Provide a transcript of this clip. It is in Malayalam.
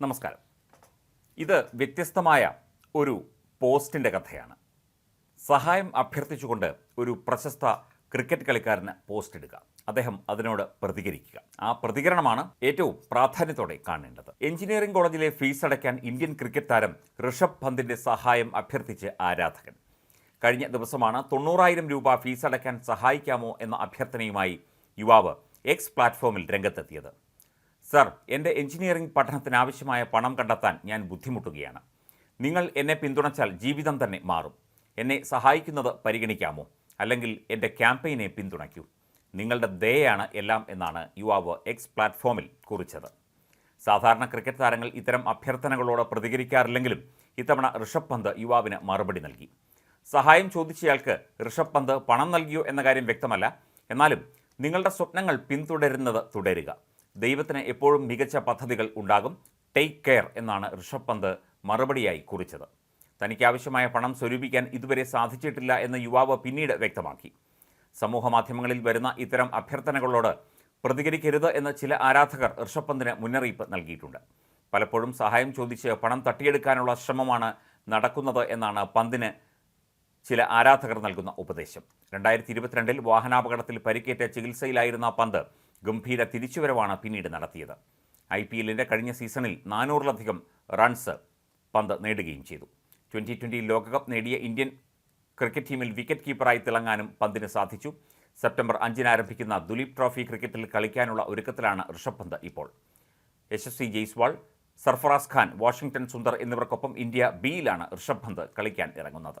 നമസ്കാരം. ഇത് വ്യത്യസ്തമായ ഒരു പോസ്റ്റിന്റെ കഥയാണ്. സഹായം അഭ്യർത്ഥിച്ചുകൊണ്ട് ഒരു പ്രശസ്ത ക്രിക്കറ്റ് കളിക്കാരന് പോസ്റ്റ് ഇടുക അദ്ദേഹം അതിനോട് പ്രതികരിക്കുക. ആ പ്രതികരണമാണ് ഏറ്റവും പ്രാധാന്യത്തോടെ കാണേണ്ടത്. എഞ്ചിനീയറിംഗ് കോളേജിലെ ഫീസ് അടയ്ക്കാൻ ഇന്ത്യൻ ക്രിക്കറ്റ് താരം ഋഷഭ് പന്തിന്റെ സഹായം അഭ്യർത്ഥിച്ച് ആരാധകൻ. കഴിഞ്ഞ ദിവസമാണ് തൊണ്ണൂറായിരം രൂപ ഫീസ് അടയ്ക്കാൻ സഹായിക്കാമോ എന്ന അഭ്യർത്ഥനയുമായി യുവാവ് എക്സ് പ്ലാറ്റ്ഫോമിൽ രംഗത്തെത്തിയത്. സർ എന്റെ എഞ്ചിനീയറിംഗ് പഠനത്തിന് ആവശ്യമായ പണം കണ്ടെത്താൻ ഞാൻ ബുദ്ധിമുട്ടുകയാണ്. നിങ്ങൾ എന്നെ പിന്തുണച്ചാൽ ജീവിതം തന്നെ മാറും. എന്നെ സഹായിക്കുന്നത് പരിഗണിക്കാമോ? അല്ലെങ്കിൽ എന്റെ ക്യാമ്പയിനെ പിന്തുണയ്ക്കൂ? നിങ്ങളുടെ ദയയാണ് എല്ലാം എന്നാണ് യുവാവ് എക്സ് പ്ലാറ്റ്ഫോമിൽ കുറിച്ചത്. സാധാരണ ക്രിക്കറ്റ് താരങ്ങൾ ഇത്തരം അഭ്യർത്ഥനകളോട് പ്രതികരിക്കാറില്ലെങ്കിലും ഇത്തവണ ഋഷഭ് പന്ത് യുവാവിന് മറുപടി നൽകി. സഹായം ചോദിച്ചയാൾക്ക് ഋഷഭ് പന്ത് പണം നൽകിയോ എന്ന കാര്യം വ്യക്തമല്ല. എന്നാലും നിങ്ങളുടെ സ്വപ്നങ്ങൾ പിന്തുടരുന്നത് തുടരുക. ദൈവത്തിന് എപ്പോഴും മികച്ച പദ്ധതികൾ ഉണ്ടാകും. ടേക്ക് കെയർ എന്നാണ് ഋഷഭ് പന്ത് മറുപടിയായി കുറിച്ചത്. തനിക്ക് ആവശ്യമായ പണം സ്വരൂപിക്കാൻ ഇതുവരെ സാധിച്ചിട്ടില്ല എന്ന് യുവാവ് പിന്നീട് വ്യക്തമാക്കി. സമൂഹ മാധ്യമങ്ങളിൽ വരുന്ന ഇത്തരം അഭ്യർത്ഥനകളോട് പ്രതികരിക്കരുത് എന്ന് ചില ആരാധകർ ഋഷഭ് പന്തിന് മുന്നറിയിപ്പ് നൽകിയിട്ടുണ്ട്. പലപ്പോഴും സഹായം ചോദിച്ച് പണം തട്ടിയെടുക്കാനുള്ള ശ്രമമാണ് നടക്കുന്നത് എന്നാണ് പന്തിന് ചില ആരാധകർ നൽകുന്ന ഉപദേശം. രണ്ടായിരത്തി ഇരുപത്തിരണ്ടിൽ വാഹനാപകടത്തിൽ പരിക്കേറ്റ ചികിത്സയിലായിരുന്ന പന്ത് ഗംഭീര തിരിച്ചുവരവാണ് പിന്നീട് നടത്തിയത്. ഐ പി എല്ലിന്റെ കഴിഞ്ഞ സീസണിൽ നാനൂറിലധികം റൺസ് പന്ത് നേടുകയും ചെയ്തു. ട്വന്റി ട്വന്റി ലോകകപ്പ് നേടിയ ഇന്ത്യൻ ക്രിക്കറ്റ് ടീമിൽ വിക്കറ്റ് കീപ്പറായി തിളങ്ങാനും പന്തിന് സാധിച്ചു. സെപ്റ്റംബർ അഞ്ചിന് ആരംഭിക്കുന്ന ദുലീപ് ട്രോഫി ക്രിക്കറ്റിൽ കളിക്കാനുള്ള ഒരുക്കത്തിലാണ് ഋഷഭ് പന്ത് ഇപ്പോൾ. യശസ്വി ജയ്സ്വാൾ സർഫറാസ് ഖാൻ വാഷിംഗ്ടൺ സുന്ദർ എന്നിവർക്കൊപ്പം ഇന്ത്യ ബിയിലാണ് ഋഷഭ് പന്ത് കളിക്കാൻ ഇറങ്ങുന്നത്.